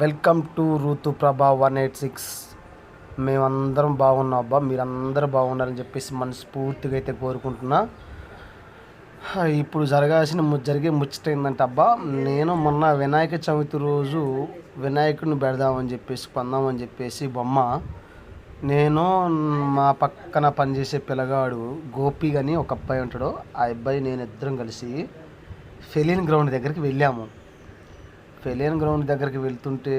Welcome to ఋతు ప్రభా one eight six. మేమందరం బాగున్నాం అబ్బా మీరందరూ బాగుండాలని చెప్పేసి మనస్ఫూర్తిగా అయితే కోరుకుంటున్నా. ఇప్పుడు జరగాల్సిన జరిగే ముచ్చట ఏంటంటే అబ్బా నేను మొన్న వినాయక చవితి రోజు వినాయకుడిని పెడదామని చెప్పేసి కొందామని చెప్పేసి బొమ్మ నేను మా పక్కన పనిచేసే పిల్లగాడు గోపి అని ఒక అబ్బాయి ఉంటాడు. ఆ అబ్బాయి నేను ఇద్దరం కలిసి ఫెలిన్ గ్రౌండ్ దగ్గరికి వెళ్ళాము. ఫెలియన్ గ్రౌండ్ దగ్గరికి వెళ్తుంటే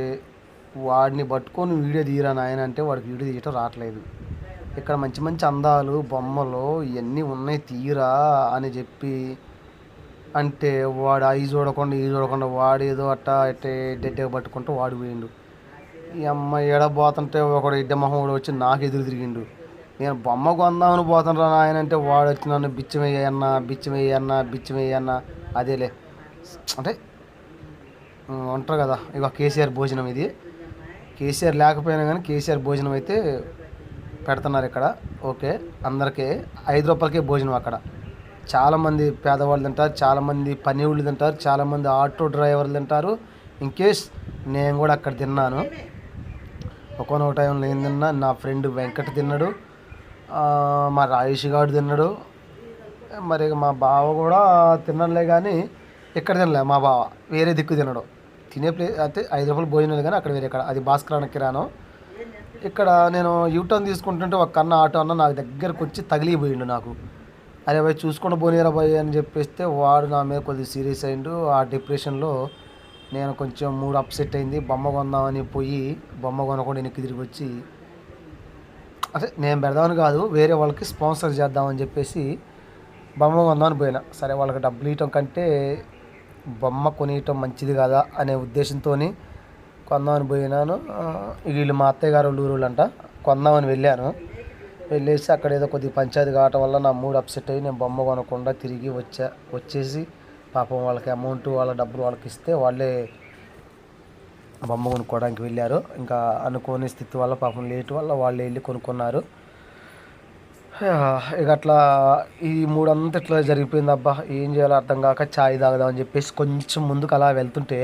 వాడిని పట్టుకొని వీడియో తీయరా నాయన అంటే వాడికి వీడియో తీయటం రావట్లేదు. ఇక్కడ మంచి మంచి అందాలు బొమ్మలు ఇవన్నీ ఉన్నాయి తీయరా అని చెప్పి అంటే వాడు అవి చూడకుండా ఈ చూడకుండా వాడు ఏదో అట్టా అట్టే డెడ్డగా పట్టుకుంటూ వాడు పోయిండు. ఈ అమ్మాయి ఎడబోతుంటే ఒకడు ఇడ్డ మొహం వచ్చి నాకు ఎదురు తిరిగిండు. నేను బొమ్మ కొందామని పోతుండ్రా నాయన అంటే వాడు వచ్చి నన్ను బిచ్చం వేయన్నా బిచ్చం బిచ్చం వేయన్నా అదేలే. అంటే ఉంటారు కదా ఇక కేసీఆర్ భోజనం ఇది. కేసీఆర్ లేకపోయినా కానీ కేసీఆర్ భోజనం అయితే పెడుతున్నారు ఇక్కడ. ఓకే అందరికీ ఐదు రూపాయలకే భోజనం అక్కడ. చాలామంది పేదవాళ్ళు తింటారు చాలామంది పనివుళ్ళు తింటారు చాలామంది ఆటో డ్రైవర్లు తింటారు. ఇన్ కేస్ నేను కూడా అక్కడ తిన్నాను. ఒకనొక టైంలో నేను తిన్నా నా ఫ్రెండ్ వెంకట తిన్నాడు మా రాయేష్ గారు తిన్నాడు. మరి మా బావ కూడా తినలే కానీ ఇక్కడ తినలే మా బావ వేరే దిక్కు తినడు తినే ప్లే అయితే ఐదు రూపాయలు భోజనాలు కానీ అక్కడ వేరే ఇక్కడ. అది భాస్కర్ కిరాణం. ఇక్కడ నేను యూటర్న్ తీసుకుంటుంటే ఒక కన్న ఆటో అన్న నాకు దగ్గరకు వచ్చి తగిలిపోయిండు నాకు. అరే పోయి చూసుకుంటూ పోనీరా పోయి అని చెప్పేస్తే వాడు నా మీద కొద్దిగా సీరియస్ అయిండు. ఆ డిప్రెషన్లో నేను కొంచెం మూడు అప్సెట్ అయింది. బొమ్మ కొందామని పోయి బొమ్మ కొనకుండా వెనక్కి తిరిగి వచ్చి అదే నేను పెడదామని కాదు వేరే వాళ్ళకి స్పాన్సర్ చేద్దామని చెప్పేసి బొమ్మ కొందామని పోయినా. సరే వాళ్ళకి డబ్బులు ఇవ్వటం కంటే బొమ్మ కొనియటం మంచిది కదా అనే ఉద్దేశంతో కొందామని పోయినాను. వీళ్ళు మా అత్తయ్య గారు వాళ్ళ ఊరు అంట కొందామని వెళ్ళాను. వెళ్ళేసి అక్కడ ఏదో కొద్దిగా పంచాయతీ కావటం వల్ల నా మూడు అప్సెట్ అయ్యి నేను బొమ్మ కొనకుండా తిరిగి వచ్చా వచ్చేసి పాపం వాళ్ళకి అమౌంట్ వాళ్ళ డబ్బులు వాళ్ళకి ఇస్తే వాళ్ళే బొమ్మ కొనుక్కోవడానికి వెళ్ళారు. ఇంకా అనుకోని స్థితి వల్ల పాపం లేట్ వల్ల వాళ్ళు వెళ్ళి కొనుక్కున్నారు. ఇక అట్లా ఈ మూడంతా ఇట్లా జరిగిపోయింది అబ్బా ఏం చేయాలో అర్థం కాక ఛాయ్ తాగుదాం అని చెప్పేసి కొంచెం ముందుకు అలా వెళ్తుంటే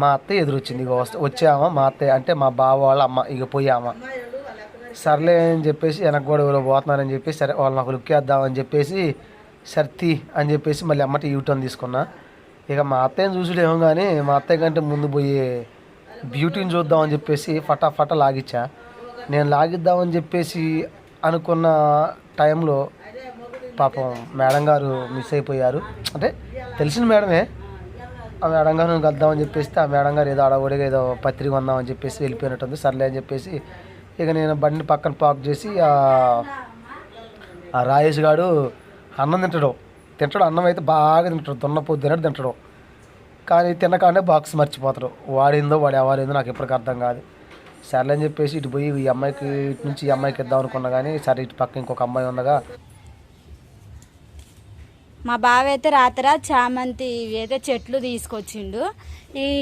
మా అత్తయ్య ఎదురొచ్చింది. ఇక వస్తే వచ్చామా మా అత్తయ్య? అంటే మా బావ వాళ్ళ అమ్మ ఇక పోయామా? సర్లే అని చెప్పేసి వెనక కూడా ఎవరో పోతున్నారని చెప్పేసి సరే వాళ్ళు నాకు లుక్ వేద్దామని చెప్పేసి సర్తి అని చెప్పేసి మళ్ళీ అమ్మటి యూటర్న్ తీసుకున్నా. ఇక మా అత్తయ్యని చూసుడేమో కానీ మా అత్తయ్య కంటే ముందు పోయే బ్యూటీని చూద్దామని చెప్పేసి ఫటాఫట లాగిచ్చా. నేను లాగిద్దామని చెప్పేసి అనుకున్న టైంలో పాపం మేడం గారు మిస్ అయిపోయారు. అంటే తెలిసిన మేడమే. ఆ మేడం గారు కలుద్దామని చెప్పేసి ఆ మేడం గారు ఏదో అడగొడిగా ఏదో పత్రిక కొందామని చెప్పేసి వెళ్ళిపోయినట్టుంది. సర్లే అని చెప్పేసి ఇక నేను బండి పక్కన పార్క్ చేసి ఆ- రాయేష్ గారు అన్నం తింటాడు. తింటాడు అన్నం అయితే బాగా తింటాడు. దున్నపోతు తినడు తింటాడు. కానీ తినగానే బాక్స్ మర్చిపోతాడు. వాడిందో వాడు ఎవరిందో నాకు ఎప్పటికీ అర్థం కాదు. సర్లే అని చెప్పేసి ఇటు పోయి ఈ అమ్మాయికి ఇటు నుంచి ఈ అమ్మాయికి ఇద్దాం అనుకున్నా కానీ సరే ఇటు పక్క ఇంకొక అమ్మాయి ఉండగా మా బావ అయితే రాత్ర చామంతి ఇవి అయితే చెట్లు తీసుకొచ్చిండు.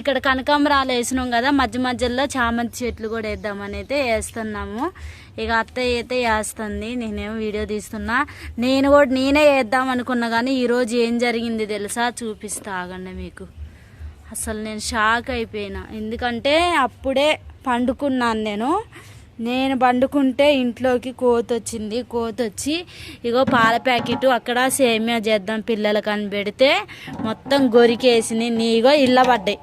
ఇక్కడ కనకాంబరాలు వేసినాం కదా మధ్య మధ్యలో చామంతి చెట్లు కూడా వేద్దామని అయితే వేస్తున్నాము. ఇక అత్తయ్య అయితే వేస్తుంది నేనేమో వీడియో తీస్తున్నా. నేను కూడా నేనే వేద్దాం అనుకున్నా కానీ ఈరోజు ఏం జరిగింది తెలుసా? చూపిస్తా ఆగండి మీకు. అసలు నేను షాక్ అయిపోయినా. ఎందుకంటే అప్పుడే పండుకున్నాను నేను. నేను పండుకుంటే ఇంట్లోకి కోత వచ్చింది కోత వచ్చి ఇగో పాల ప్యాకెట్ అక్కడ సేమియా చేద్దాం పిల్లలు కనిపెడితే మొత్తం గొరికేసింది నీగో ఇళ్ళ పడ్డాయి.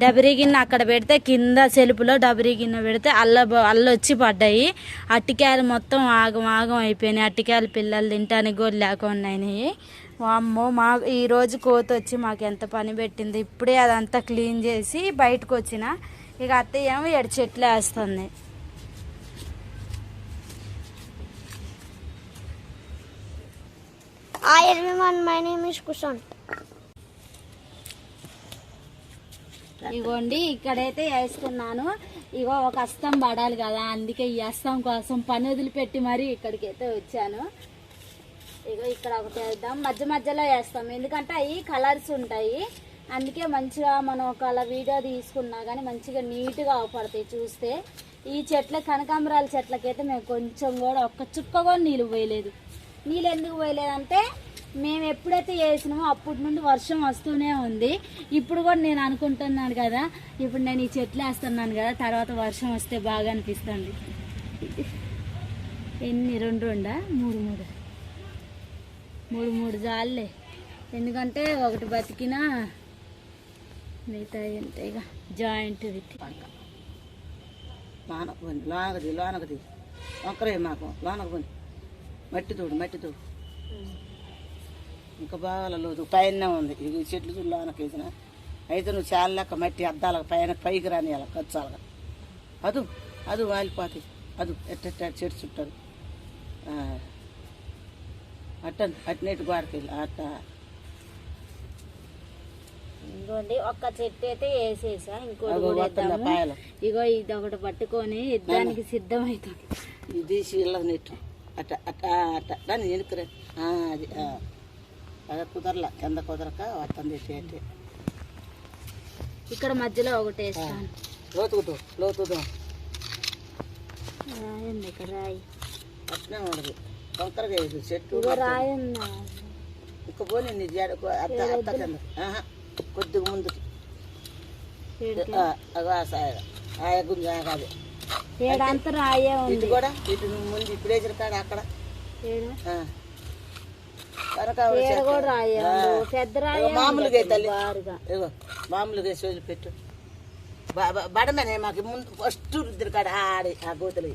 డబరీ గిన్నె అక్కడ పెడితే కింద సెలుపులో డబరీ గిన్నె పెడితే అల్ల అల్లు వచ్చి పడ్డాయి. అట్టికాయలు మొత్తం ఆగం ఆగం అయిపోయినాయి. అట్టికాయలు పిల్లలు తింటానికి కూడా లేకుండా అయినాయి. వామ్మో మా ఈరోజు కోత వచ్చి మాకు ఎంత పని పెట్టింది. ఇప్పుడే అదంతా క్లీన్ చేసి బయటకు వచ్చిన ఇక అత్తయ్య ఏమో ఎడు చెట్లు వేస్తుంది. Hi everyone, my name is Kushant. ఇగోండి ఇక్కడైతే వేస్తున్నాను. ఇగో ఒక అస్తం పడాలి కదా అందుకే ఈ అస్తం కోసం పని వదిలిపెట్టి మరీ ఇక్కడికి అయితే వచ్చాను. ఇగో ఇక్కడ ఒకటి వేద్దాం. మధ్య మధ్యలో వేస్తాం. ఎందుకంటే అవి కలర్స్ ఉంటాయి. అందుకే మంచిగా మనం ఒకవేళ వీడియో తీసుకున్నా కానీ మంచిగా నీట్గా అవపడతాయి చూస్తే. ఈ చెట్ల కనకాంబరాల చెట్లకైతే మేము కొంచెం కూడా ఒక్క చుక్క కూడా నీళ్ళు పోయలేదు. నీళ్ళు ఎందుకు పోయలేదంటే మేము ఎప్పుడైతే వేసినామో అప్పటి నుండి వర్షం వస్తూనే ఉంది. ఇప్పుడు కూడా నేను అనుకుంటున్నాను కదా ఇప్పుడు నేను ఈ చెట్లు వేస్తున్నాను కదా తర్వాత వర్షం వస్తే బాగా అనిపిస్తుంది. ఎన్ని? రెండు రెండా? మూడు మూడు. మూడు మూడు జాలే. ఎందుకంటే ఒకటి బతికినా మిగతా అంటే ఇక. Joint with. లోన పోండి లోనకది లోనకది వంకరే మాకు లోనకపోయింది మట్టి తోడు మట్టి తోడు. ఇంకా బాగా లోతు పైన ఉంది. ఇది చెట్లు చూడు లోనకి వేసిన. అయితే నువ్వు చాలా మట్టి అద్దాలకు పైన పైకి రాని అలా ఖర్చాలుగా అదు అది వాలిపోతాయి. అది ఎట్ట చెట్టు చుట్టారు. అట్ట అట్నేటి గోడకెళ్ళి అట్ట. ఇంకోండి ఒక్క చెట్టు అయితే వేసేసా ఇంకోటి కూడా వేద్దాము. పాయలు. ఇగో ఇది ఒకటి పట్టుకొని యుద్ధానికి సిద్ధమవుతుంది ఇది ఇళ్ళ నెట్టు. అట్ట అట్ట అట్ట. దాన్ని ఎనుకురా. అది ఆ. అది కుదరలా కింద కుదరక వస్తుంది అంటే ఇక్కడ మధ్యలో ఒకటి వేస్తాను. లోతుకుతో లోతుదో రాయండి ఇక్కడ రాయి? అట్నే ఉండదు. వంకరగా వేసి చెట్టు ఇగో రాయన్న. ఇంక పోనీ నీ జాడ అత్త అత్త కింద. కొద్దిగా ముందుకి ఈడికి. ఆ, అగో ఆ సాయ ఆ గుంజ కాదు ఉంది. కూడా ఇటు ముందు ఇప్పుడు వేసిన కాడ అక్కడ. మామూలుగా తల్లి? ఇగో మామూలుగా బ- బ- బడమనే మాకు ముందు ఫస్ట్ రుద్దురు కాడ ఆడి ఆ గోతులు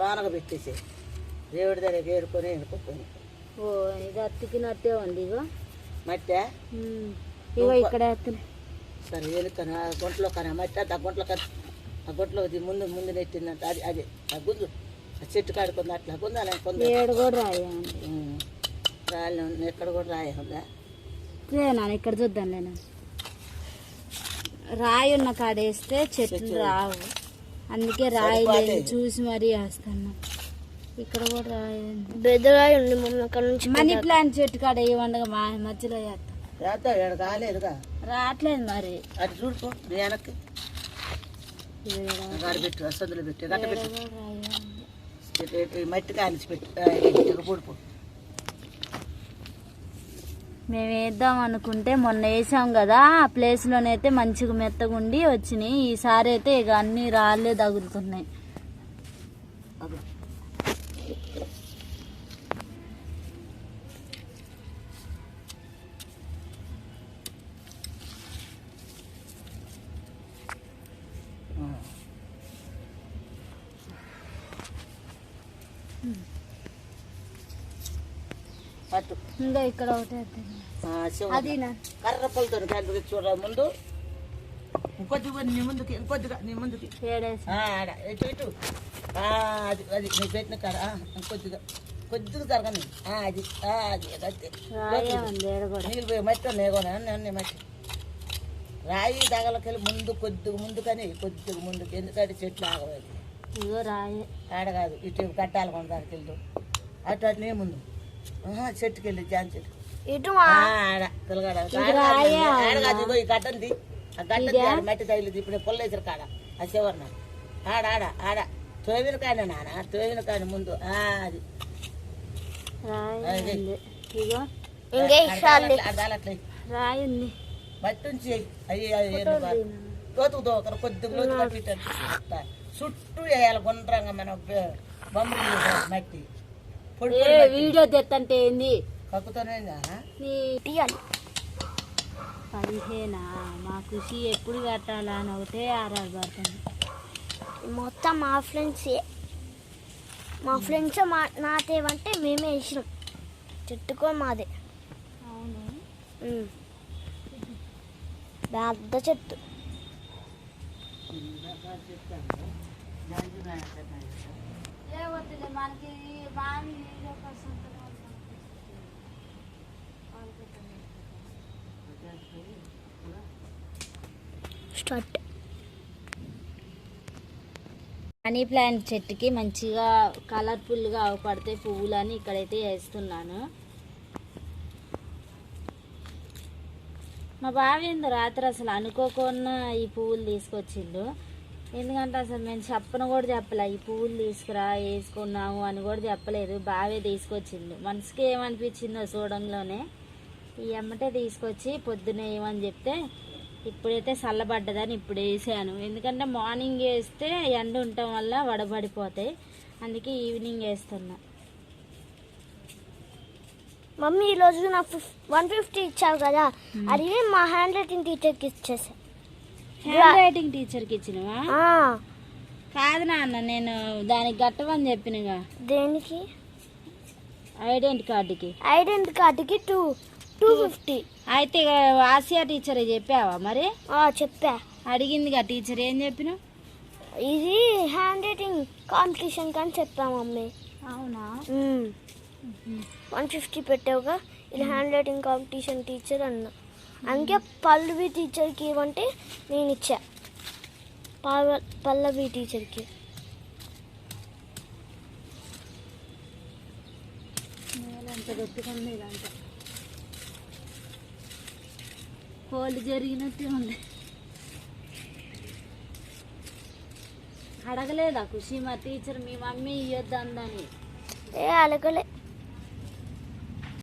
లోనగా పెట్టేసి. దేవుడి దగ్గర ఏడుకొని ఎనుకొని ఓ ఇది అతికినట్టే ఉంది ఇగో. మట్టి. ఇగో ఇక్కడ సరే ఎనుకని ఆ గుంటలో కానీ మట్టి ఆ గుంటలో కానీ ఆ గుంటలో ఇది ముందు ముందు నెట్టిందంట. అది అది ఆ గుంజు ఆ చెట్టు కాడుకుంది అట్లా గుందాలి కొంద? ఏడు కూడా రాయే ఉంది. రాళ్ళు ఎక్కడ కూడా రాయ ఉందా? నాన్న ఇక్కడ చూద్దాం నేను. రాయి ఉన్న కాడ వేస్తే చెట్లు రావు. అందుకే రాయి లేదు చూసి మరీ వేస్తాను ఇక్కడ కూడా రాయి ఉంది. బెదరాయి ఉంది మమ్మీ అక్కడ నుంచి మనీ ప్లాంట్ చెట్టు కాడ ఏ వండగా మా మధ్యలో వేస్తాం చేస్తా ఇక్కడ కాలేదుగా రావట్లేదు మరి అటు చూడుకో వెనక్కి పెట్టు అసదులు పెట్టు గట్ట మట్టి కానిచి పెట్టు ఆ, ఇటు ఇటు పూడుపు మేము వేద్దాం అనుకుంటే మొన్న వేసాం కదా ఆ ప్లేస్లోనైతే మంచిగా మెత్తగా ఉండి వచ్చినాయి. ఈసారి అయితే ఇక అన్ని రాళ్ళే తగులుతున్నాయి. అటు ఇంకా ఇక్కడ ఒకటి. అది నా. కర్ర పొలతో కలిపి చూడ ముందు? ఇంకొద్దిగా నీ ముందుకి ఇంకొద్దిగా నీ ముందుకి. ఇటు ఇటు. అది అది నీ పెట్టిన కాడ ఇంకొద్దిగా కొద్దిగా జరగని. అది అది నీళ్ళు పోయి మట్టి నేగోనా మట్టి రాయి దగలకెళ్ళి ముందు కొద్దిగా ముందు కానీ కొద్దిగా ముందుకు. ఎందుకంటే చెట్లు ఆగలేదు రాయే. ఆడ కాదు ఇటు కట్టాలి కొన దానికి వెళ్తూ. అటు అటు నీ ముందు. చెట్టుకి వెళ్ళి జాన్ చెట్టు. ఇటు ఆ, ఆడ మట్టి తగిలింది. ఇప్పుడు పొల్లేసిన కాడ. ఆ చివరిన. ఆడ ఆడ ఆడ. తోవిన కాడ నాన్న. తోవిన కాడ ముందు. అది. రాయి ఉంది ఇగో. ఇంకే అదాలట్లే రాయి ఉంది మట్టి ఉంచి అయ్యి అయ్యి లోతుకు దోకరు కొద్దిగా లోతు అట్లా. చుట్టూ వేయాలి గుండ్రంగా మన బొమ్మలు మట్టి. ఏ వీడియో తెత్తంటే ఏంది? తీయాలి. పదిహేనా? మా కృషి ఎప్పుడు కట్టాలా? అని ఒకటే ఆరారు పడుతుంది. మొత్తం మా ఫ్రెండ్స్. మా ఫ్రెండ్స్ మా నాతేవంటే మేమే వేసినాం చెట్టుకో మాదే. అవును. పెద్ద చెట్టు. మనకి స్టార్ట్. మనీ ప్లాంట్ చెట్టుకి మంచిగా కలర్ఫుల్గా అవపడతాయి పువ్వులని ఇక్కడైతే వేస్తున్నాను. మా బావి రాత్రి అసలు అనుకోకుండా ఈ పువ్వులు తీసుకొచ్చిండు. ఎందుకంటే అసలు మేము చెప్పను కూడా చెప్పలే ఈ పువ్వులు తీసుకురా వేసుకున్నాము అని కూడా చెప్పలేదు. బావే తీసుకొచ్చిండు. మనసుకి ఏమనిపించిందో చూడంలోనే ఈ అమ్మటే తీసుకొచ్చి పొద్దున ఏమని చెప్తే ఇప్పుడైతే చల్లబడ్డదని ఇప్పుడు వేసాను. ఎందుకంటే మార్నింగ్ వేస్తే ఎండ ఉండటం వల్ల వడబడిపోతాయి. అందుకే ఈవినింగ్ వేస్తున్నా. మమ్మీ ఈ రోజు నాకు వన్ ఫిఫ్టీ ఇచ్చావు కదా అది మా హ్యాండ్ రైటింగ్ టీచర్కి ఇచ్చేసా. హ్యాండ్ రైటింగ్ టీచర్కి ఇచ్చినవా? కాదు నాన్న నేను దానికి కట్టమని చెప్పినగా. దేనికి? ఐడెంటి కార్డుకి ఐడెంటి కార్డుకి టూ టూ ఫిఫ్టీ అయితే ఆసియా టీచర్ చెప్పావా మరి? చెప్పా. అడిగిందిగా టీచర్ ఏం చెప్పిన ఇది హ్యాండ్ రైటింగ్ కాంపిటీషన్ కానీ చెప్పా మమ్మీ. అవునా? వన్ ఫిఫ్టీ పెట్టావుగా. ఇది హ్యాండ్ రైటింగ్ కాంపిటీషన్ టీచర్ అన్న. అందుకే పల్లవి టీచర్కి ఇవ్వంటే నేను ఇచ్చా. పల్ల పల్లవి టీచర్కి జరిగినట్టే ఉంది. అడగలేదా ఖుషి మా టీచర్ మీ మమ్మీ ఇవ్వద్దు అందని? ఏ అలగలే